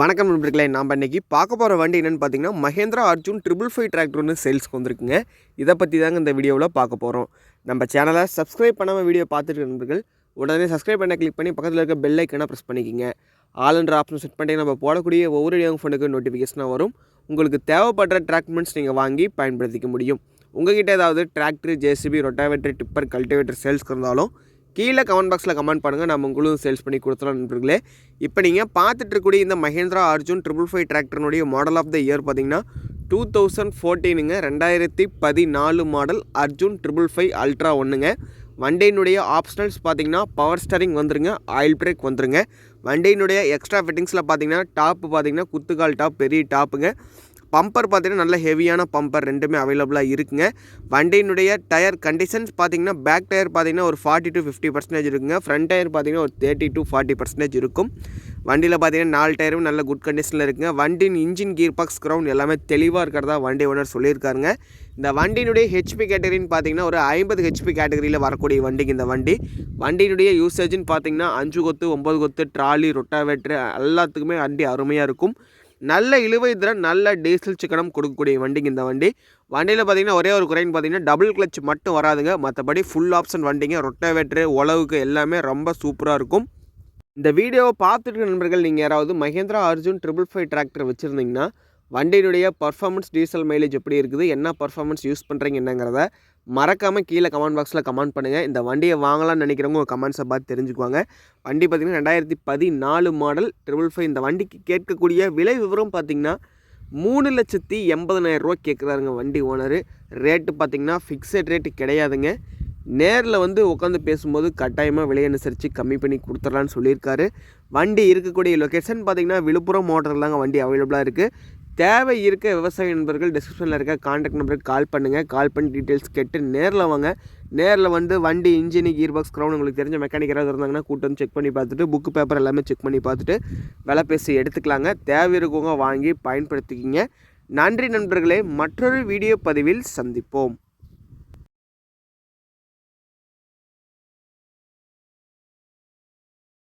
வணக்கம் நண்பர்களே நாம் இன்றைக்கி பார்க்க போகிற வண்டி என்னென்னு பார்த்தீங்கன்னா Mahindra Arjun triple five tractor ஒன்று சேல்ஸ்க்கு வந்திருக்குங்க. இதை பற்றி தாங்க இந்த வீடியோவில் பார்க்க போகிறோம் நம்ம சேனலை சப்ஸ்கிரைப் பண்ணாமல் வீடியோ பார்த்துட்டு நண்பர்கள் உடனே சப்ஸ்கிரைப் பண்ண கிளிக் பண்ணி பக்கத்தில் இருக்க பெல் ஐக்கனை ப்ரெஸ் பண்ணிக்கிங்க. ஆல்ன்ற ஆப்ஷன் செட் பண்ணி நம்ம போடக்கூடிய ஒவ்வொரு யோங் ஃபோனுக்கு நோட்டிஃபிகேஷனாக வரும். உங்களுக்கு தேவைப்படுற ட்ராக்மெண்ட்ஸ் நீங்கள் வாங்கி பயன்படுத்திக்க முடியும். உங்ககிட்ட ஏதாவது tractor JCB rotavator tipper cultivator சேல்ஸ்க்கு இருந்தாலும் கீழே கமெண்ட் பாக்ஸில் கமெண்ட் பண்ணுங்கள் நம்ம உங்களும் சேல்ஸ் பண்ணி கொடுத்துலாம் நண்பர்களே. இப்போ நீங்கள் பார்த்துட்ருக்கூடிய இந்த மஹேந்திரா அர்ஜுன் ட்ரிபிள் ஃபைவ் டிராக்டர்னுடைய மாடல் ஆஃப் த இயர் பார்த்தீங்கன்னா டூ தௌசண்ட் ஃபோர்டீனுங்க ரெண்டாயிரத்தி பதினாலு model Arjun triple five ultra ஒன்றுங்க வண்டியினுடைய ஆப்ஷனல்ஸ் பார்த்தீங்கன்னா பவர் ஸ்டரிங் வந்துருங்க ஆயில் பிரேக் வந்துருங்க. வண்டியினுடைய எக்ஸ்ட்ரா ஃபிட்டிங்ஸில் பார்த்தீங்கன்னா டாப்பு பார்த்தீங்கன்னா குத்துக்கால் டாப் பெரிய டாப்புங்க பம்பர் பார்த்தீங்கன்னா நல்ல ஹெவியான பம்பர் ரெண்டுமே அவைலபிளாக இருக்குங்க. வண்டியினுடைய டயர் கண்டிஷன்ஸ் பார்த்தீங்கன்னா பேக் டயர் பார்த்தீங்கன்னா ஒரு ஃபார்ட்டி டு ஃபிஃப்டி பர்சன்டேஜ் இருக்குங்க. ஃப்ரண்ட் டயர் பார்த்தீங்கன்னா ஒரு தேர்ட்டி டு ஃபார்ட்டி பர்சன்டேஜ் இருக்கும். வண்டியில் பார்த்தீங்கன்னா நாலு டயரும் நல்ல குட் கண்டிஷனில் இருக்குங்க. வண்டியின் இன்ஜின் கீர் பாக்ஸ் கிரவுண்ட் எல்லாமே தெளிவாக இருக்கிறதா வண்டி ஓனர் சொல்லியிருக்காருங்க. இந்த வண்டியினுடைய ஹெச்பி கேட்டகரின்னு பார்த்தீங்கன்னா ஒரு ஐம்பது ஹெச்பி கேட்டகரியில் வரக்கூடிய வண்டிக்கு இந்த வண்டி. வண்டியினுடைய யூசேஜ்னு பார்த்தீங்கன்னா அஞ்சு கொத்து ஒம்பது கொத்து ட்ராலி ரொட்டாவேட்ரு எல்லாத்துக்குமே வண்டி அருமையாக இருக்கும். நல்ல இழுவை திறன் நல்ல டீசல் சிக்கனம் கொடுக்கக்கூடிய வண்டிங்க இந்த வண்டி. வண்டியில் பார்த்தீங்கன்னா ஒரே ஒரு குறைன்னு பார்த்தீங்கன்னா டபுள் கிளச் மட்டும் வராதுங்க. மற்றபடி ஃபுல் ஆப்ஷன் வண்டிங்க ரொட்டவேட்ரு உழவுக்கு எல்லாமே ரொம்ப சூப்பராக இருக்கும். இந்த வீடியோவை பார்த்துட்டு நண்பர்கள் நீங்கள் யாராவது Mahindra Arjun triple five tractor வச்சுருந்தீங்கன்னா வண்டியினுடைய பர்ஃபார்மன்ஸ் டீசல் மைலேஜ் எப்படி இருக்குது என்ன பர்ஃபார்மன்ஸ் யூஸ் பண்ணுறீங்க என்னங்கிறத மறக்காமல் கீழே கமெண்ட் பாக்ஸில் கமெண்ட் பண்ணுங்கள் இந்த வண்டியை வாங்கலாம்னு நினைக்கிறவங்க கமெண்ட்ஸை பார்த்து தெரிஞ்சுக்குவாங்க. வண்டி பார்த்திங்கன்னா ரெண்டாயிரத்தி பதினாலு மாடல் ட்ரிபிள் ஃபைவ் இந்த வண்டிக்கு கேட்கக்கூடிய விலை விவரம் பார்த்திங்கன்னா மூணு லட்சத்தி எண்பதனாயிரரூவா கேட்குறாருங்க வண்டி ஓனர். ரேட்டு பார்த்திங்கன்னா ஃபிக்ஸட் ரேட்டு கிடையாதுங்க. நேரில் வந்து உட்காந்து பேசும்போது கட்டாயமாக விலை அனுசரித்து கம்மி பண்ணி கொடுத்துடலான்னு சொல்லியிருக்காரு. வண்டி இருக்கக்கூடிய லொக்கேஷன் பார்த்திங்கன்னா விழுப்புரம் மோட்டரில் தாங்க வண்டி அவைலபிளாக இருக்குது தேவை இருக்க விவசாய நண்பர்கள் டிஸ்கிரிப்ஷனில் இருக்க காண்டாக்ட் நம்பருக்கு கால் பண்ணுங்கள் கால் பண்ணி டீட்டெயில்ஸ் கேட்டு நேரில் வாங்க. நேரில் வந்து வண்டி இன்ஜினி கீர் பாக்ஸ் க்ரௌண்ட் உங்களுக்கு தெரிஞ்ச மெக்கானிக் யாராவது இருந்தாங்கன்னா கூட்டு வந்து செக் பண்ணி பார்த்துட்டு புக்கு பேப்பர் எல்லாமே செக் பண்ணி பார்த்துட்டு விலை பேசி எடுத்துக்கலாங்க. தேவை இருக்கவங்க வாங்கி பயன்படுத்திக்கிங்க. நன்றி நண்பர்களே மற்றொரு வீடியோ பதிவில் சந்திப்போம்.